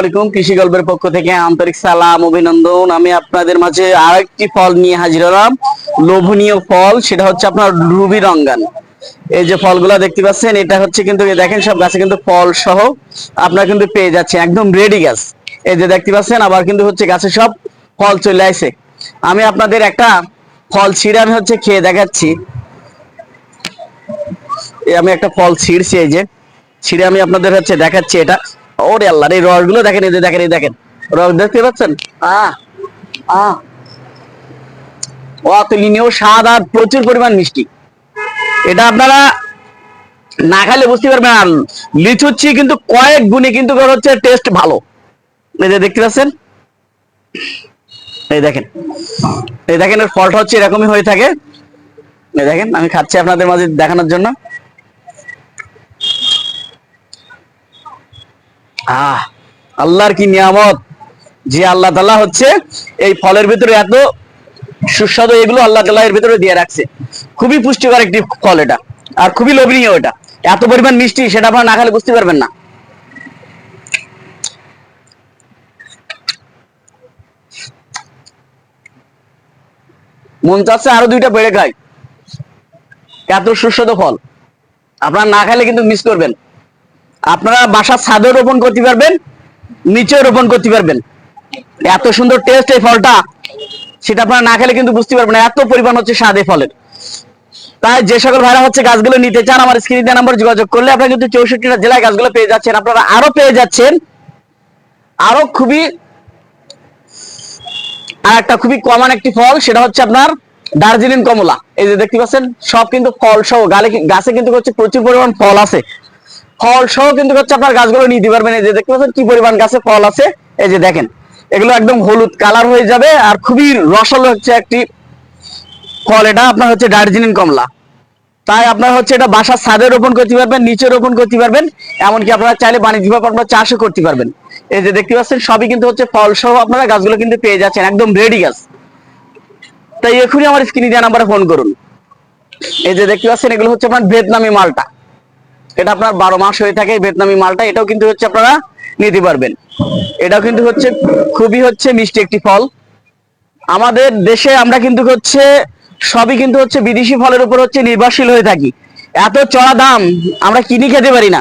আলাইকুম কৃষি গল্পের পক্ষ থেকে আন্তরিক সালাম, অভিনন্দন। আমি আপনাদের মাঝে আরেকটি ফল নিয়ে হাজির হলাম। লোভনীয় ফল, সেটা হচ্ছে আপনার রুবি রঙ্গান। এই যে ফলগুলা দেখতে পাচ্ছেন, এটা হচ্ছে কিন্তু দেখেন সব গাছে কিন্তু ফল সহ আপনারা কিন্তু পেয়ে যাচ্ছেন, একদম রেডি গাছ। এই যে দেখতে পাচ্ছেন, আবার কিন্তু হচ্ছে গাছে সব ফল চলে আসে। আমি আপনাদের একটা ফল ছিঁড়ে আমি হচ্ছে খেয়ে দেখাচ্ছি। আমি একটা ফল ছিঁড়ছি, এই যে। ছিঁড়ে আমি আপনাদের হচ্ছে দেখাচ্ছি এটা। ওরে আল্লাহ এই রসগুলো দেখেন এই দেখেন এই দেখেন। দেখতে পাচ্ছেন? আহ আহ অতুলনীয় স্বাদ আর প্রচুর পরিমাণ মিষ্টি। এটা আপনারা না খাইলে বুঝতে পারবেন আর লিচুচ্ছি কিন্তু কয়েক গুণে কিন্তু হচ্ছে টেস্ট ভালো। এই যে দেখতে পাচ্ছেন? এই দেখেন। এই দেখেন এর ফলটা হচ্ছে এরকমই হয়ে থাকে। এই দেখেন আমি খাচ্ছি আপনাদের মাঝে দেখানোর জন্য। আহ, আল্লাহর কি নিয়ামত? যে আল্লাহ তাআলা হচ্ছে এই ফলের ভিতরে এত সুস্বাদু এগুলো আল্লাহ তাআলা এর ভিতরে দিয়ে রাখছে। খুবই পুষ্টিকর একটি ফল এটা, আর খুবই লোভনীয় এটা। এত পরিমাণ মিষ্টি সেটা আপনারা না খেলে বুঝতে পারবেন না। মন চাচ্ছে আরও দুইটা বেড়ে খাই। এত সুস্বাদু ফল। আপনারা না খেলে কিন্তু মিস করবেন। আপনারা বাসার ছাদেও রোপণ করতে পারবেন নিচেও রোপণ করতে পারবেন। এত সুন্দর টেস্ট এই ফলটা, সেটা আপনারা না খেলে কিন্তু বুঝতে পারবেন এত পরিমাণ হচ্ছে স্বাদ ফলের। তাই যে সকল ভাইরা হচ্ছে গাছগুলো নিতে চান, আমার স্ক্রিন নাম্বার যোগাযোগ করলে আপনারা কিন্তু চৌষট্টিটা জেলায় গাছগুলো পেয়ে যাচ্ছেন, আপনারা আরও পেয়ে যাচ্ছেন। আরও খুবই, আর একটা খুবই কমন একটি ফল, সেটা হচ্ছে আপনার দার্জিলিং কমলা। এই যে দেখতে পাচ্ছেন, সব কিন্তু ফল সহ, গালে গাছে কিন্তু হচ্ছে প্রচুর পরিমাণ ফল আছে। ফল সহ কিন্তু হচ্ছে আপনার গাছগুলো নিতে পারবেন। এই যে দেখতে পাচ্ছেন কি পরিমাণ গাছে ফল আছে। এই যে দেখেন, এগুলো একদম হলুদ কালার হয়ে যাবে আর খুবই রসালো হচ্ছে একটি ফল। এটা আপনার হচ্ছে দার্জিলিং কমলা। তাই আপনার হচ্ছে এটা বাসার ছাদে রোপণ করতে পারবেন, নিচে রোপণ করতে পারবেন, এমনকি আপনারা চাইলে বাণিজ্যিকভাবে আপনারা চাষও করতে পারবেন। এই যে দেখতে পাচ্ছেন, সবই কিন্তু হচ্ছে ফল সহ আপনারা গাছগুলো কিন্তু পেয়ে যাচ্ছেন, একদম রেডি গাছ। তাই এখনই আমার স্ক্রিনে দেওয়া নাম্বারে ফোন করুন। এই যে দেখতে পাচ্ছেন, এগুলো হচ্ছে আপনার ভিয়েতনামি মালটা। এটা আপনার বারো মাস হয়ে থাকে ভিয়েতনামি মালটা, এটাও কিন্তু হচ্ছে আপনারা নিতে পারবেন। এটাও কিন্তু হচ্ছে, খুবই হচ্ছে মিষ্টি একটি ফল। আমাদের দেশে আমরা কিন্তু হচ্ছে, সবই কিন্তু হচ্ছে বিদেশি ফলের উপর হচ্ছে নির্ভরশীল হয়ে থাকি। এত চড়া দাম, আমরা কিনি খেতে পারি না।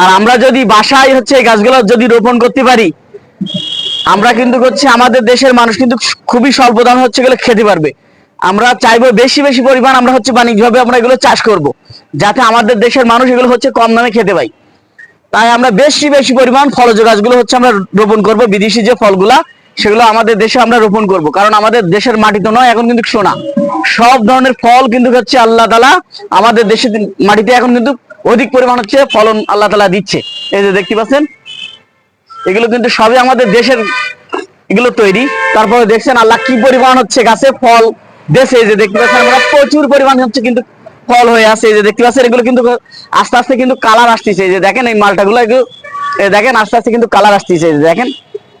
আর আমরা যদি বাসায় হচ্ছে এই গাছগুলো যদি রোপণ করতে পারি, আমরা কিন্তু হচ্ছে আমাদের দেশের মানুষ কিন্তু খুবই স্বল্প দামে হচ্ছে গেলে খেতে পারবে। আমরা চাইব বেশি বেশি পরিমাণ আমরা হচ্ছে বাণিজ্যিকভাবে আমরা এগুলো চাষ করব, যাতে আমাদের দেশের মানুষ এগুলো হচ্ছে কম দামে খেতে পাই তাই আমরা বেশি বেশি পরিমাণ ফলজ গাছগুলো হচ্ছে আমরা রোপণ করব, বিদেশি যে ফলগুলা, সেগুলো আমাদের দেশে আমরা রোপণ করব। কারণ আমাদের দেশের মাটি তো নয়, এখন কিন্তু সোনা। সব ধরনের ফল কিন্তু হচ্ছে আল্লাহ তালা আমাদের দেশের মাটিতে এখন কিন্তু অধিক পরিমাণ হচ্ছে ফলন আল্লাহ তালা দিচ্ছে। এই যে দেখতে পাচ্ছেন, এগুলো কিন্তু সবই আমাদের দেশের এগুলো তৈরি। তারপরে দেখছেন আল্লাহ কি পরিমাণ হচ্ছে গাছে ফল দেশে যে দেখতে পাচ্ছেন আমরা প্রচুর পরিমাণ হচ্ছে কিন্তু ফল হয়ে আছে, এই যে দেখতে পাচ্ছেন, এগুলো কিন্তু আস্তে আস্তে কিন্তু কালার আসতেছে, এই যে দেখেন এই মালটাগুলো এগুলো দেখেন আস্তে আস্তে কিন্তু কালার আসতেছে, এই যে দেখেন,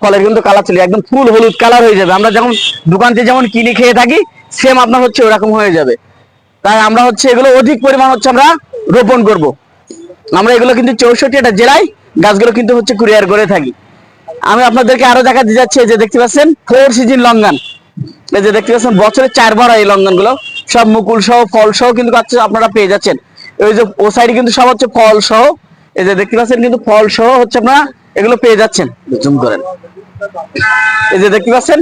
ফলের কিন্তু কালার চলে, একদম ফুল হলুদ কালার হয়ে যাবে। আমরা যখন দোকান থেকে যেমন কিনে খেয়ে থাকি সেম আপনার হচ্ছে ওরকম হয়ে যাবে। তাই আমরা হচ্ছে এগুলো অধিক পরিমাণ হচ্ছে আমরা রোপণ করব। আমরা এগুলো কিন্তু চৌষট্টিটা জেলায় গাছগুলো কিন্তু হচ্ছে কুরিয়ার করে থাকি। আমি আপনাদেরকে আরও দেখাতে যাচ্ছি, এই যে দেখতে পাচ্ছেন ফোর সিজন লঙ্গান। এই যে দেখতে পাচ্ছেন বছরে চারবার হয় এই লঙ্ঘনগুলো সব মুকুল সহ ফল সহ কিন্তু আপনারা পেয়ে যাচ্ছেন। ওই যে ও সাইডে কিন্তু সব হচ্ছে ফল সহ। এই যে দেখতে পাচ্ছেন কিন্তু ফল সহ হচ্ছে আপনারা এগুলো পেয়ে যাচ্ছেন। জুম করেন। এই যে দেখতে পাচ্ছেন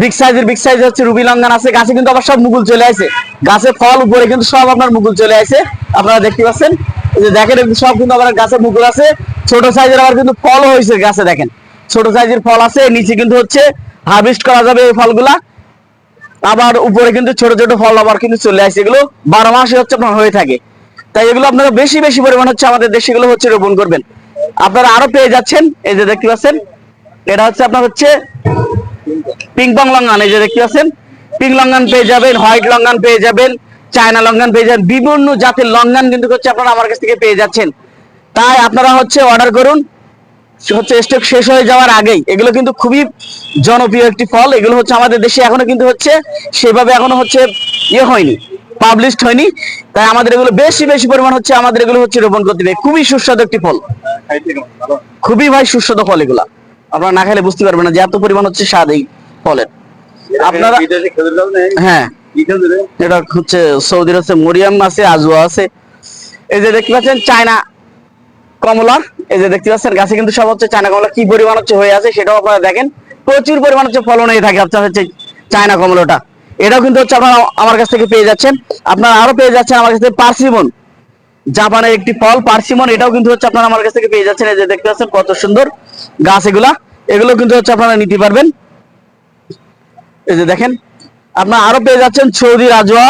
বিগ সাইজের বিগ সাইজ হচ্ছে রুবি লঙ্ঘন আছে। গাছে কিন্তু আবার সব মুকুল চলে আসে। গাছে ফল উপরে কিন্তু সব আপনার মুকুল চলে আসে। আপনারা দেখতে পাচ্ছেন এই যে দেখেন সব কিন্তু আবার গাছে মুকুল আছে। ছোট সাইজের আবার কিন্তু ফলও হয়েছে গাছে দেখেন। ছোট সাইজের ফল আছে নিচে কিন্তু হচ্ছে হারভেস্ট করা যাবে এই ফলগুলা। আবার উপরে কিন্তু ছোট ছোট ফল আবার কিন্তু চলে আসে। এগুলো বারো মাসে হচ্ছে আপনার হয়ে থাকে। তাই এগুলো আপনারা বেশি বেশি পরিমাণ হচ্ছে আমাদের দেশে এগুলো হচ্ছে রোপণ করবেন। আপনারা আরও পেয়ে যাচ্ছেন, এই যে দেখতে পাচ্ছেন, এটা হচ্ছে আপনার হচ্ছে পিংপং লঙ্গান, এই যে দেখতে পাচ্ছেন, পিং লঙ্গান পেয়ে যাবেন, হোয়াইট লঙ্গান পেয়ে যাবেন, চায়না লঙ্গান পেয়ে যাবেন, বিভিন্ন জাতের লঙ্গান কিন্তু হচ্ছে আপনারা আমার কাছ থেকে পেয়ে যাচ্ছেন। তাই আপনারা হচ্ছে অর্ডার করুন হচ্ছে স্টক শেষ হয়ে যাওয়ার আগেই। এগুলো কিন্তু খুবই জনপ্রিয় একটি ফল। এগুলো হচ্ছে আমাদের দেশে এখনও কিন্তু হচ্ছে সেভাবে এখনও হচ্ছে ইয়ে হয়নি পাবলিশড হয়নি। তাই আমাদের এগুলো বেশি বেশি পরিমাণ হচ্ছে আমাদের এগুলো হচ্ছে রোপণ করতে হবে। খুবই সুস্বাদু একটি ফল। খুবই ভাই সুস্বাদু ফল এগুলা। আপনারা না খেলে বুঝতে পারবেন না যে এত পরিমাণ হচ্ছে স্বাদ এই ফলের। আপনারা হ্যাঁ? এটা হচ্ছে সৌদির হচ্ছে মরিয়াম আছে আজুয়া আছে। এই যে দেখতে পাচ্ছেন, চায়না কমলা। এই যে দেখতে পাচ্ছেন, গাছে কিন্তু সব হচ্ছে চায়না কমলা কি পরিমাণ হচ্ছে হয়ে আছে সেটাও আপনারা দেখেন। প্রচুর পরিমাণ হচ্ছে ফলন হয়ে থাকে, আপনার হচ্ছে চায়না কমলাটা। এটাও কিন্তু হচ্ছে আপনারা আমার কাছ থেকে পেয়ে যাচ্ছেন। আপনারা আরও পেয়ে যাচ্ছেন আমার কাছ পার্সিমন। জাপানের একটি ফল, পার্সিমন, এটাও কিন্তু হচ্ছে আপনারা আমার কাছ থেকে পেয়ে যাচ্ছেন। এই যে দেখতে পাচ্ছেন, কত সুন্দর গাছ এগুলা। এগুলো কিন্তু হচ্ছে আপনারা নিতে পারবেন। এই যে দেখেন, আপনারা আরও পেয়ে যাচ্ছেন সৌদি রাজোয়া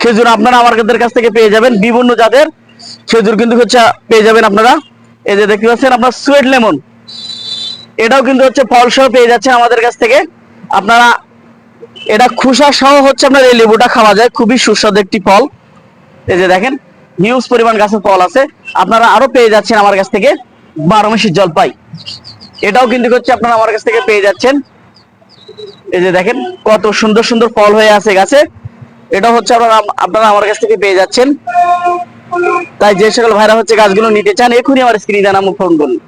খেজুর আপনারা আমাদের কাছ থেকে পেয়ে যাবেন। বিভিন্ন জাতের খেজুর কিন্তু হচ্ছে পেয়ে যাবেন আপনারা। এই যে দেখতে পাচ্ছেন আপনার সুয়েট লেমন এটাও কিন্তু হচ্ছে ফল সহ পেয়ে যাচ্ছেন আমাদের কাছ থেকে। আপনারা এটা খুসা সহ হচ্ছে আপনার এই লেবুটা খাওয়া যায়। খুবই সুস্বাদু একটি ফল। এই যে দেখেন হিউজ পরিমাণ গাছের ফল আছে। আপনারা আরও পেয়ে যাচ্ছেন আমার কাছ থেকে বারো মাসি জলপাই। এটাও কিন্তু হচ্ছে আপনারা আমার কাছ থেকে পেয়ে যাচ্ছেন। এই যে দেখেন, কত সুন্দর সুন্দর ফল হয়ে আছে গাছে। এটা হচ্ছে আপনারা আপনারা আমার কাছ থেকে পেয়ে যাচ্ছেন। তাই যে সকল ভাইরা হচ্ছে গাছগুলো নিতে চান, এখনই আমার স্ক্রিনে জানা ফোন করুন।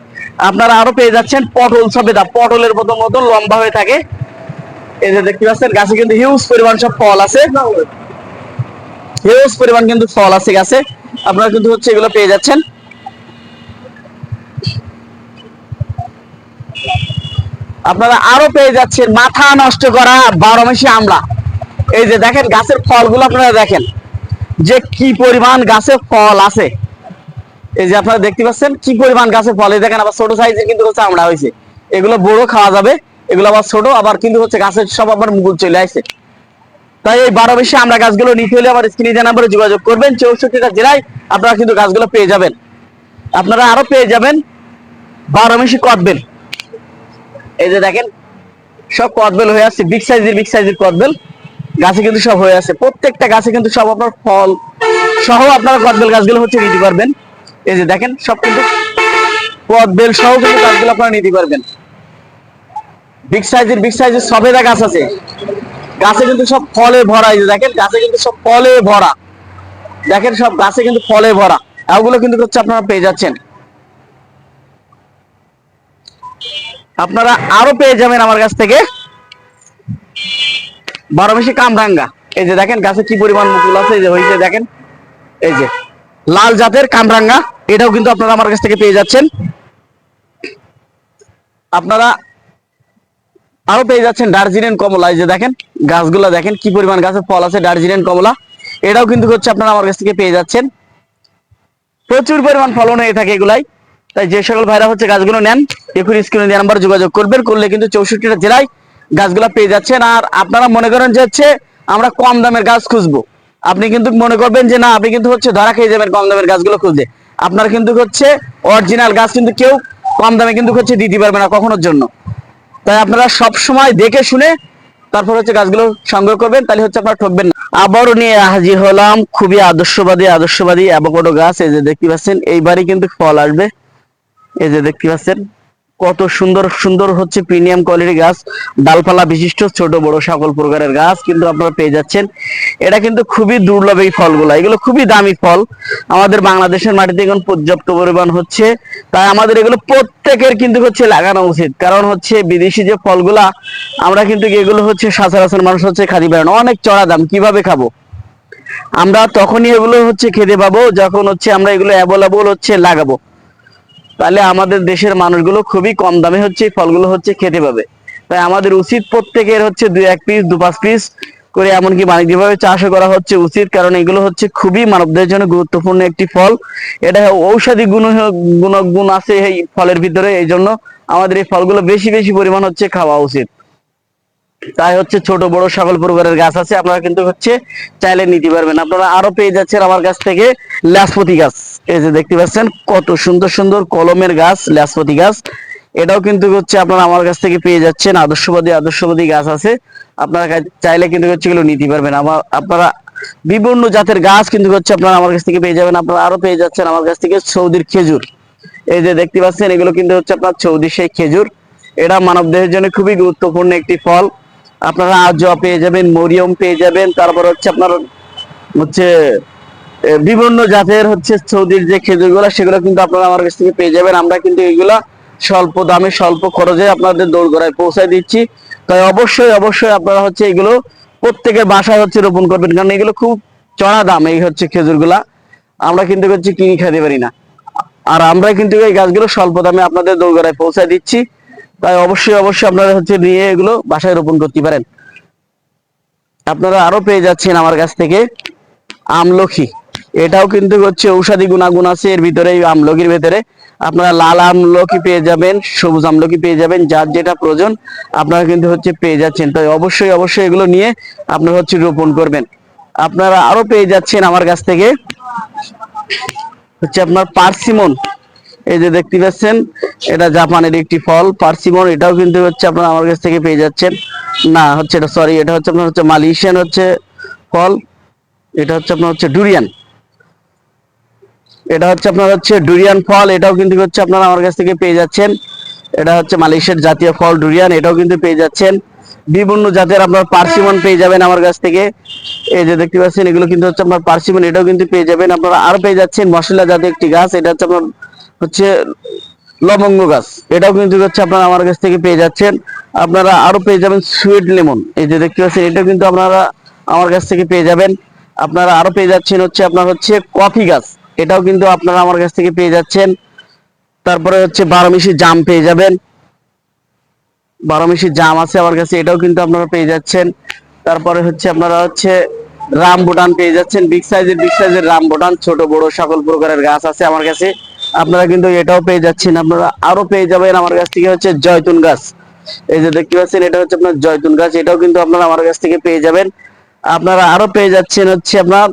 আপনারা আরও পেয়ে যাচ্ছেন পটল সবেদা। পটলের মতো মতো লম্বা হয়ে থাকে। এই যে দেখতে পাচ্ছেন, গাছে কিন্তু হিউজ পরিমাণ সব ফল আছে। হিউজ পরিমাণ কিন্তু ফল আছে গাছে। আপনারা কিন্তু হচ্ছে এগুলো পেয়ে যাচ্ছেন। আপনারা আরও পেয়ে যাচ্ছেন। মাথা নষ্ট করা বারো মাসি আমলা। এই যে দেখেন, গাছের ফলগুলো আপনারা দেখেন। যে কি পরিমাণ গাছে ফল আছে। এই যে আপনারা দেখতে পাচ্ছেন, কি পরিমাণ গাছে ফল। দেখেন আবার ছোট সাইজের কিন্তু হচ্ছে আমড়া হয়েছে। এগুলো বড় খাওয়া যাবে, এগুলো আবার ছোট, আবার কিন্তু হচ্ছে গাছের সব আবার মুকুল চলে আসছে তাই এই বারো বেশি আমরা গাছগুলো নিতে হলে আমার স্ক্রিনে দেওয়া নাম্বারে যোগাযোগ করবেন, চৌষট্টিটা জেলায় আপনারা কিন্তু গাছগুলো পেয়ে যাবেন। আপনারা আরও পেয়ে যাবেন, বারো মেশি কটবেল এই যে দেখেন, সব কদবেল হয়ে আছে বিগ সাইজের বিগ সাইজের কদবেল। গাছে কিন্তু সব হয়ে আছে। প্রত্যেকটা গাছে কিন্তু সব আপনার ফল সহ আপনারা কদবেল গাছগুলো হচ্ছে নিতে পারবেন। এই যে দেখেন, সব কিন্তু কদবেল সহ কিন্তু গাছগুলো আপনারা নিতে পারবেন। বিগ সাইজের বিগ সাইজের সবেদা গাছ আছে। গাছে কিন্তু সব ফলে ভরা, এই যে দেখেন, গাছে কিন্তু সব ফলে ভরা। দেখেন, সব গাছে কিন্তু ফলে ভরা। এগুলো কিন্তু হচ্ছে আপনারা পেয়ে যাচ্ছেন। আপনারা আরও পেয়ে যাবেন আমার কাছ থেকে। বারো মাসি কামরাঙ্গা এই যে দেখেন, গাছে কি পরিমাণ মুকুল আছে, এই যে হয়েছে, দেখেন। এই যে, লাল জাতের কামরাঙ্গা এটাও কিন্তু আপনারা আমার কাছ থেকে পেয়ে যাচ্ছেন। আপনারা আরও পেয়ে যাচ্ছেন দার্জিলিং কমলা। এই যে দেখেন, গাছগুলো দেখেন, কি পরিমাণ গাছের ফল আছে, দার্জিলিং কমলা। এটাও কিন্তু হচ্ছে আপনারা আমার কাছ থেকে পেয়ে যাচ্ছেন। প্রচুর পরিমাণ ফলন হয়ে থাকে এগুলাই। তাই যে সকল ভাইরা হচ্ছে গাছগুলো নেন এখন স্ক্রিনে দেওয়া নাম্বার যোগাযোগ করবেন। করলে কিন্তু চৌষট্টিটা জেলায় গাছগুলো পেয়ে যাচ্ছেন। আর আপনারা মনে করেন যে হচ্ছে আমরা কম দামের গাছ খুঁজবো। আপনি কিন্তু মনে করবেন যে না, আপনি কিন্তু হচ্ছে ধরা খেয়ে যাবেন কম দামের গাছগুলো খুঁজে আপনার কিন্তু হচ্ছে অরিজিনাল গাছ কিন্তু কেউ কম দামে কিন্তু হচ্ছে দিতে পারবে না কখনোর জন্য। তাই আপনারা সব সময় দেখে শুনে তারপর হচ্ছে গাছগুলো সংগ্রহ করবেন, তাহলে হচ্ছে আপনারা ঠকবেন না। আবারও নিয়ে হাজির হলাম খুবই আদর্শবাদী আদর্শবাদী অ্যাভোকাডো গাছ। এই যে দেখতে পাচ্ছেন, এইবারই কিন্তু ফল আসবে। এই যে দেখতে পাচ্ছেন কত সুন্দর সুন্দর হচ্ছে প্রিমিয়াম কোয়ালিটি গাছ। ডালপালা বিশিষ্ট, ছোট, বড়, সকল প্রকারের গাছ কিন্তু আপনারা পেয়ে যাচ্ছেন। এটা কিন্তু খুবই দুর্লভ এই ফলগুলো। এগুলো খুবই দামি ফল। আমাদের বাংলাদেশের মাটিতে এখন পর্যাপ্ত পরিমাণ হচ্ছে। তাই আমাদের এগুলো প্রত্যেকের কিন্তু হচ্ছে লাগানো উচিত। কারণ হচ্ছে বিদেশি যে ফলগুলা, আমরা কিন্তু এগুলো হচ্ছে সচরাচর মানুষ হচ্ছে খাদি পারে না অনেক চড়া দাম, কীভাবে খাব? আমরা তখনই এগুলো হচ্ছে খেতে পাবো, যখন হচ্ছে আমরা এগুলো অ্যাভেলেবল হচ্ছে লাগাবো। তাহলে আমাদের দেশের মানুষগুলো খুবই কম দামে হচ্ছে এই ফলগুলো হচ্ছে খেতে পাবে। তাই আমাদের উচিত প্রত্যেকের হচ্ছে দুই এক পিস দু পাঁচ পিস করে এমনকি বাণিজ্যিক বাণিজ্যিকভাবে চাষও করা হচ্ছে উচিত, কারণ এগুলো হচ্ছে খুবই মানবদের জন্য গুরুত্বপূর্ণ একটি ফল। এটা ঔষধি গুণ গুণ গুণ আছে এই ফলের ভিতরে, এই জন্য আমাদের এই ফলগুলো বেশি বেশি পরিমাণ হচ্ছে খাওয়া উচিত। তাই হচ্ছে ছোট, বড় সকল প্রকারের গাছ আছে, আপনারা কিন্তু হচ্ছে চাইলে নিতে পারবেন। আপনারা আরও পেয়ে যাচ্ছেন আমার কাছ থেকে লাসপতি গাছ। এই যে দেখতে পাচ্ছেন, কত সুন্দর সুন্দর কলমের গাছ, ল্যাসপতি গাছ। এটাও কিন্তু হচ্ছে আপনারা আমার কাছ থেকে পেয়ে যাচ্ছেন। আদর্শবাদী আদর্শবাদী গাছ আছে। আপনারা চাইলে কিন্তু হচ্ছে এগুলো নিতে পারবেন। আমার আপনারা বিভিন্ন জাতের গাছ কিন্তু হচ্ছে আপনারা আমার কাছ থেকে পেয়ে যাবেন। আপনারা আরও পেয়ে যাচ্ছেন আমার কাছ থেকে সৌদির খেজুর। এই যে দেখতে পাচ্ছেন, এগুলো কিন্তু হচ্ছে আপনার সৌদি সেই খেজুর। এটা মানব দেহের জন্য খুবই গুরুত্বপূর্ণ একটি ফল। আপনারা আজোয়া পেয়ে যাবেন, মরিয়ম পেয়ে যাবেন। তারপর হচ্ছে আপনার হচ্ছে বিভিন্ন জাতের হচ্ছে সৌদির যে খেজুরগুলো, সেগুলো কিন্তু আপনারা আমার কাছ থেকে পেয়ে যাবেন। আমরা কিন্তু এগুলা স্বল্প দামে, স্বল্প খরচে আপনাদের দোরগোড়ায় পৌঁছায় দিচ্ছি। তাই অবশ্যই অবশ্যই আপনারা হচ্ছে এগুলো প্রত্যেকের বাসায় হচ্ছে রোপণ করবেন। কারণ এগুলো খুব চড়া দাম এই হচ্ছে খেজুরগুলা। আমরা কিন্তু হচ্ছে কিনে খেতে পারি না। আর আমরা কিন্তু এই গাছগুলো স্বল্প দামে আপনাদের দোরগোড়ায় পৌঁছায় দিচ্ছি। তাই অবশ্যই অবশ্যই আপনারা হচ্ছে নিয়ে এগুলো বাসায় রোপণ করতে পারেন। আপনারা আরও পেয়ে যাচ্ছেন আমার কাছ থেকে আমলখি। এটাও কিন্তু হচ্ছে ঔষধি গুণাগুণ আছে, এর ভিতরে আমলকির ভিতরে। আপনারা লাল আমলকি পেয়ে যাবেন, সবুজ আমলকি পেয়ে যাবেন, যার যেটা প্রয়োজন আপনারা কিন্তু হচ্ছে পেয়ে যাচ্ছেন। তাই অবশ্যই অবশ্যই এগুলো নিয়ে আপনারা হচ্ছে রোপণ করবেন। আপনারা আরও পেয়ে যাচ্ছেন আমার কাছ থেকে। হচ্ছে আপনার পার্সিমন। এই যে দেখতে পাচ্ছেন, এটা জাপানের একটি ফল, পার্সিমন, এটাও কিন্তু হচ্ছে আপনারা আমার কাছ থেকে পেয়ে যাচ্ছেন। না, হচ্ছে এটা সরি এটা হচ্ছে আপনার হচ্ছে মালয়েশিয়ান হচ্ছে ফল, এটা হচ্ছে আপনার হচ্ছে ডুরিয়ান। এটা হচ্ছে আপনার হচ্ছে ডুরিয়ান ফল এটাও কিন্তু হচ্ছে আপনারা আমার কাছ থেকে পেয়ে যাচ্ছেন। এটা হচ্ছে মালয়েশিয়ার জাতীয় ফল ডুরিয়ান এটাও কিন্তু পেয়ে যাচ্ছেন। বিভিন্ন জাতের আপনার পার্সিমন পেয়ে যাবেন আমার কাছ থেকে। এই যে দেখতে পাচ্ছেন এগুলো কিন্তু হচ্ছে আপনার পার্সিমন এটাও কিন্তু পেয়ে যাবেন। আপনারা আরও পেয়ে যাচ্ছেন মশলা জাতীয় একটি গাছ এটা হচ্ছে আপনার হচ্ছে লবঙ্গ গাছ এটাও কিন্তু হচ্ছে আপনারা আমার কাছ থেকে পেয়ে যাচ্ছেন। আপনারা আরও পেয়ে যাবেন সুইট লেমন এই যে দেখতে পাচ্ছেন এটাও কিন্তু আপনারা আমার কাছ থেকে পেয়ে যাবেন। আপনারা আরও পেয়ে যাচ্ছেন হচ্ছে আপনার হচ্ছে কফি গাছ এটাও কিন্তু আপনারা আমার কাছ থেকে পেয়ে যাচ্ছেন। তারপরে হচ্ছে বারোমিশি জাম পেয়ে যাবেন। বারোমিশি জাম আছে আমার কাছে, এটাও কিন্তু আপনারা পেয়ে যাচ্ছেন। তারপরে হচ্ছে আপনারা হচ্ছে রাম বুটান পেয়ে যাচ্ছেন। বিগ সাইজের বিগ সাইজের রাম বুটান ছোট, বড় সকল প্রকারের গাছ আছে আমার কাছে। আপনারা কিন্তু এটাও পেয়ে যাচ্ছেন। আপনারা আরও পেয়ে যাবেন আমার কাছ থেকে হচ্ছে জয়তুন গাছ। এই যে দেখতে পাচ্ছেন, এটা হচ্ছে আপনার জয়তুন গাছ, এটাও কিন্তু আপনারা আমার কাছ থেকে পেয়ে যাবেন। আপনারা আরও পেয়ে যাচ্ছেন হচ্ছে আপনার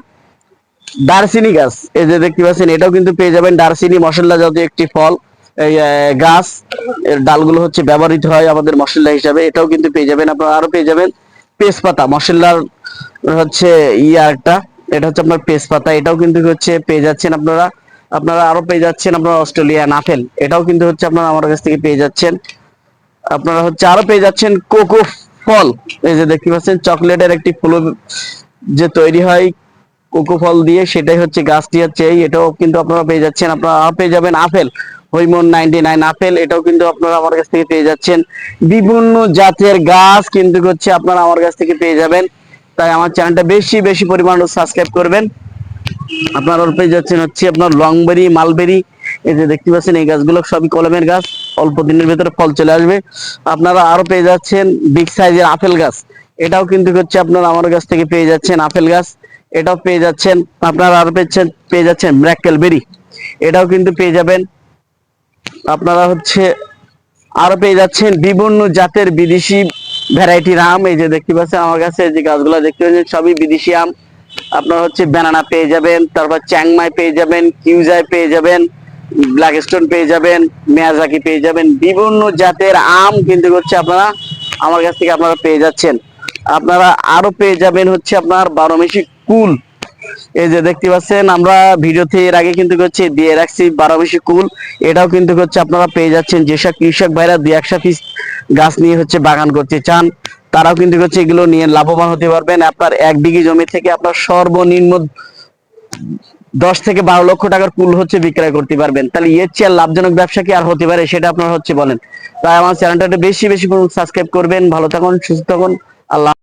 দারচিনি গাছ। এই যে দেখতে পাচ্ছেন, এটাও কিন্তু পেয়ে যাবেন দারচিনি মশলা জাতীয় একটি ফল। এই গাছ, এর ডালগুলো হচ্ছে ব্যবহৃত হয় আমাদের মশলা হিসাবে। এটাও কিন্তু পেয়ে যাবেন, আপনারা আরও পেয়ে যাবেন তেজপাতা। মশলার হচ্ছে ইয়ে একটা, এটা হচ্ছে আপনার তেজপাতা। এটাও কিন্তু হচ্ছে পেয়ে যাচ্ছেন আপনারা। আপনারা আরও পেয়ে যাচ্ছেন আপনারা অস্ট্রেলিয়ান আপেল এটাও কিন্তু হচ্ছে আপনারা আমার কাছ থেকে পেয়ে যাচ্ছেন। আপনারা হচ্ছে আরও পেয়ে যাচ্ছেন কোকো ফল। এই যে দেখতে পাচ্ছেন, চকলেটের একটি ফুল যে তৈরি হয় কোকো ফল দিয়ে, সেটাই হচ্ছে গাছটি হচ্ছে এই। এটাও কিন্তু আপনারা পেয়ে যাচ্ছেন। আপনারা পেয়ে যাবেন আপেল, হৈমন নাইনটি নাইন আপেল। এটাও কিন্তু আপনারা আমার কাছ থেকে পেয়ে যাচ্ছেন। বিভিন্ন জাতের গাছ কিন্তু হচ্ছে আপনারা আমার কাছ থেকে পেয়ে যাবেন। তাই আমার চ্যানেলটা বেশি বেশি পরিমাণ সাবস্ক্রাইব করবেন। আপনারা পেয়ে যাচ্ছেন হচ্ছে আপনার লংবেরি, মালবেরি। এই যে দেখতে পাচ্ছেন, এই গাছগুলো সবই কলমের গাছ। অল্প দিনের ভিতরে ফল চলে আসবে। আপনারা আরও পেয়ে যাচ্ছেন বিগ সাইজের আপেল গাছ। এটাও কিন্তু হচ্ছে আপনারা আমার কাছ থেকে পেয়ে যাচ্ছেন আপেল গাছ। এটাও পেয়ে যাচ্ছেন, আপনারা আরও পেয়েছেন, পেয়ে যাচ্ছেন ব্র্যাকেল বেরি এটাও কিন্তু পেয়ে যাবেন। আপনারা হচ্ছে আরও পেয়ে যাচ্ছেন বিভিন্ন জাতের বিদেশি ভ্যারাইটির আম এই যে দেখতে পাচ্ছেন আমার কাছে, যে গাছগুলো দেখতে পাচ্ছেন, সবই বিদেশি আম। আপনার হচ্ছে ব্যানানা পেয়ে যাবেন, তারপর চ্যাংমাই পেয়ে যাবেন কিউজাই পেয়ে যাবেন ব্ল্যাক স্টোন পেয়ে যাবেন মেয়াজাকি পেয়ে যাবেন, বিভিন্ন জাতের আম কিন্তু হচ্ছে আপনারা আমার কাছ থেকে আপনারা পেয়ে যাচ্ছেন। আপনারা আরও পেয়ে যাবেন হচ্ছে আপনার বারোমেশি কুল। এই যে দেখতে পাচ্ছেন, আমরা ভিডিওতে এর আগে কিন্তু হচ্ছে দিয়ে রাখছি বারো বেশি কুল। এটাও কিন্তু হচ্ছে আপনারা পেয়ে যাচ্ছেন। যেসব কৃষক ভাইরা দুই একশো পিস গাছ নিয়ে হচ্ছে বাগান করতে চান, তারাও কিন্তু হচ্ছে এগুলো নিয়ে লাভবান হতে পারবেন। আপনার এক বিঘি জমি থেকে আপনার সর্বনিম্ন দশ থেকে বারো লক্ষ টাকার কুল হচ্ছে বিক্রয় করতে পারবেন। তাহলে এর চেয়ে লাভজনক ব্যবসা কি আর হতে পারে, সেটা আপনারা হচ্ছে বলেন। তাই আমার চ্যানেলটা বেশি বেশি সাবস্ক্রাইব করবেন। ভালো থাকুন, সুস্থ থাকুন। আল্লাহ